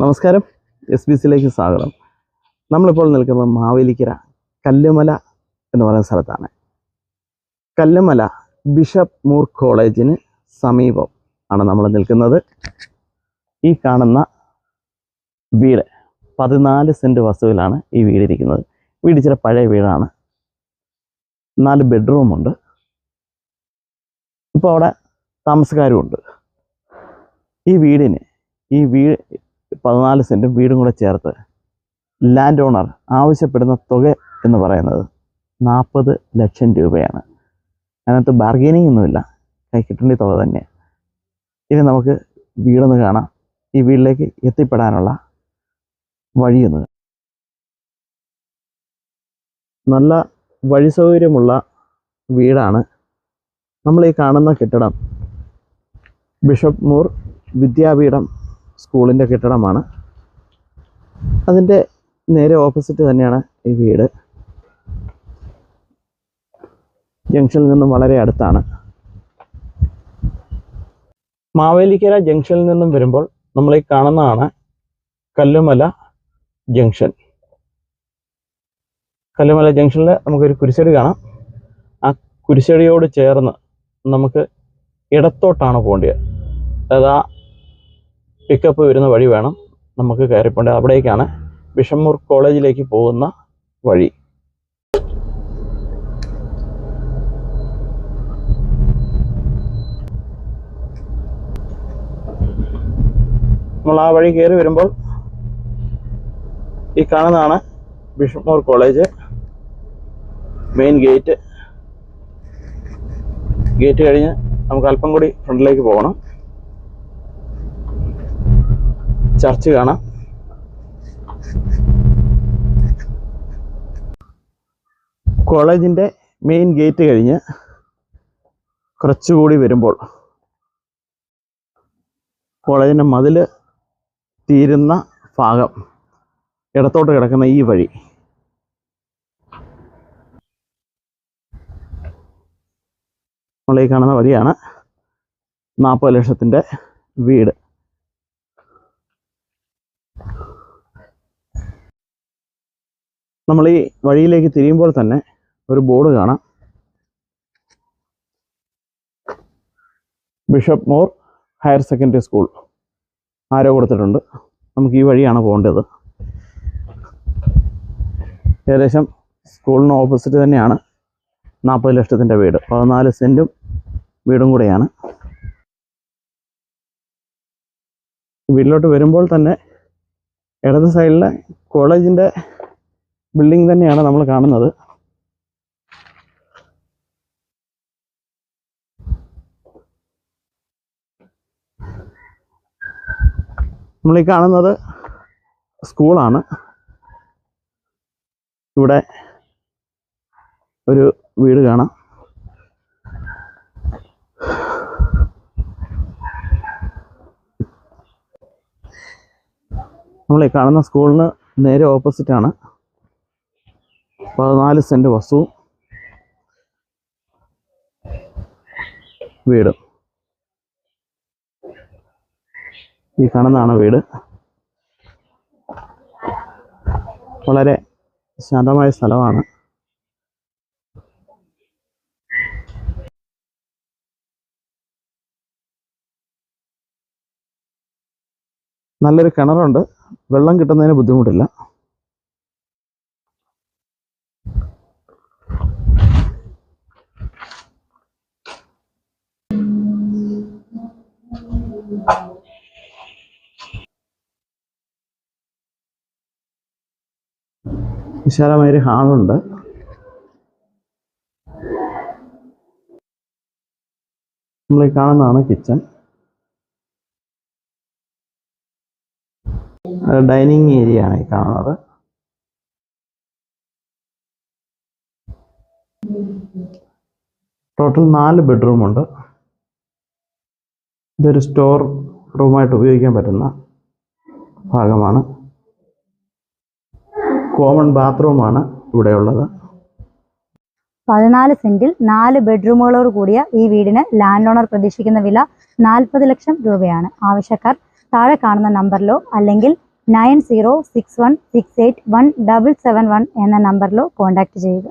നമസ്കാരം. S B സിയിലേക്ക് സ്വാഗതം. നമ്മളിപ്പോൾ നിൽക്കുന്നത് മാവേലിക്കര കല്ലുമല എന്ന് പറയുന്ന സ്ഥലത്താണ്. കല്ലുമല ബിഷപ്പ് മൂർ കോളേജിന് സമീപം ആണ് നമ്മൾ നിൽക്കുന്നത്. ഈ കാണുന്ന വീട് പതിനാല് സെന്റ് വസ്തുവിലാണ് ഈ വീടിരിക്കുന്നത്. വീട് ഇച്ചിരി പഴയ വീടാണ്. നാല് ബെഡ്റൂമുണ്ട് ഇപ്പോൾ അവിടെ താമസക്കാരും ഉണ്ട്. ഈ വീടിന് ഈ വീട് പതിനാല് സെന്റും വീടും കൂടെ ചേർത്ത് ലാൻഡ് ഓണർ ആവശ്യപ്പെടുന്ന തുക എന്ന് പറയുന്നത് നാൽപ്പത് ലക്ഷം രൂപയാണ്. അതിനകത്ത് ബാർഗെയിനിങ് ഒന്നുമില്ല. കൈ കിട്ടേണ്ട തുക തന്നെ. ഇനി നമുക്ക് വീടൊന്ന് കാണാം. ഈ വീട്ടിലേക്ക് എത്തിപ്പെടാനുള്ള വഴിയൊന്ന് നല്ല വഴി സൗകര്യമുള്ള വീടാണ്. നമ്മൾ ഈ കാണുന്ന കെട്ടിടം ബിഷപ്പ് മൂർ വിദ്യാപീഠം സ്കൂളിന്റെ കെട്ടിടമാണ്. അതിന്റെ നേരെ ഓപ്പോസിറ്റ് തന്നെയാണ് ഈ വീട്. ജംഗ്ഷനിൽ നിന്നും വളരെ അടുത്താണ്. മാവേലിക്കര ജംഗ്ഷനിൽ നിന്നും വരുമ്പോൾ നമ്മൾ ഈ കാണുന്നതാണ് കല്ലുമല ജംഗ്ഷൻ. കല്ലുമല ജംഗ്ഷനിൽ നമുക്കൊരു കുരിശടി കാണാം. ആ കുരിശടിയോട് ചേർന്ന് നമുക്ക് ഇടത്തോട്ടാണ് പോകേണ്ടത് അതായത് പിക്കപ്പ് വരുന്ന വഴി വേണം നമുക്ക് കയറിപ്പോണ്ടത് അവിടേക്കാണ് വിഷമൂർ കോളേജിലേക്ക് പോകുന്ന വഴി. നമ്മൾ ആ വഴി കയറി വരുമ്പോൾ ഈ കാണുന്നതാണ് Bishop Moore college main gate. Gate കഴിഞ്ഞ് നമുക്ക് അല്പം കൂടി ഫ്രണ്ടിലേക്ക് പോകണം. ചർച്ച് കാണാം. കോളേജിന്റെ മെയിൻ ഗേറ്റ് കഴിഞ്ഞ് കുറച്ചുകൂടി വരുമ്പോൾ കോളേജിന്റെ മതിൽ തീരുന്ന ഭാഗം ഇടത്തോട്ട് കിടക്കുന്ന ഈ വഴി. നമ്മളീ കാണുന്ന വഴിയാണ് നാൽപ്പത് ലക്ഷത്തിന്റെ വീട്. നമ്മൾ ഈ വഴിയിലേക്ക് തിരിയുമ്പോൾ തന്നെ ഒരു ബോർഡ് കാണാം. Bishop Moore higher secondary school ആരോ കൊടുത്തിട്ടുണ്ട്. നമുക്ക് ഈ വഴിയാണ് പോകേണ്ടത്. ഏകദേശം സ്കൂളിന് ഓപ്പോസിറ്റ് തന്നെയാണ് നാൽപ്പത് ലക്ഷത്തിന്റെ വീട്. പതിനാല് സെന്റും വീടും കൂടെയാണ്. വീട്ടിലോട്ട് വരുമ്പോൾ തന്നെ ഇടത് സൈഡിലെ കോളേജിന്റെ ബിൽഡിംഗ് തന്നെയാണ് നമ്മൾ കാണുന്നത്. നമ്മൾ ഈ കാണുന്നത് സ്കൂളാണ്. ഇവിടെ ഒരു വീട് കാണാം. നമ്മൾ ഈ കാണുന്ന സ്കൂളിന് നേരെ ഓപ്പോസിറ്റാണ്. പതിനാല് സെന്റ് വസ്തു. വീട്. ഈ കാണുന്നതാണ് വീട്. വളരെ ശാന്തമായ സ്ഥലമാണ്. നല്ലൊരു കിണറുണ്ട്. വെള്ളം കിട്ടുന്നതിന് ബുദ്ധിമുട്ടില്ല. വിശാലമായൊരു ഹാളുണ്ട്. നമ്മൾ കാണുന്നതാണ് കിച്ചൺ. ഡൈനിങ് ഏരിയ ആണ് ഈ കാണുന്നത്. ടോട്ടൽ നാല് ബെഡ്റൂം ഉണ്ട് ഇതൊരു സ്റ്റോർ റൂമായിട്ട് ഉപയോഗിക്കാൻ പറ്റുന്ന ഭാഗമാണ്. കോമൺ ബാത്റൂമാണ് ഇവിടെയുള്ളത്. പതിനാല് സെന്റിൽ നാല് ബെഡ്റൂമുകളോട് കൂടിയ ഈ വീടിന് ലാൻഡ് ഓണർ പ്രതീക്ഷിക്കുന്ന വില നാൽപ്പത് ലക്ഷം രൂപയാണ്. ആവശ്യക്കാർ താഴെ കാണുന്ന നമ്പറിലോ അല്ലെങ്കിൽ nine zero six one six eight one double seven one എന്ന നമ്പറിലോ കോൺടാക്റ്റ് ചെയ്യുക.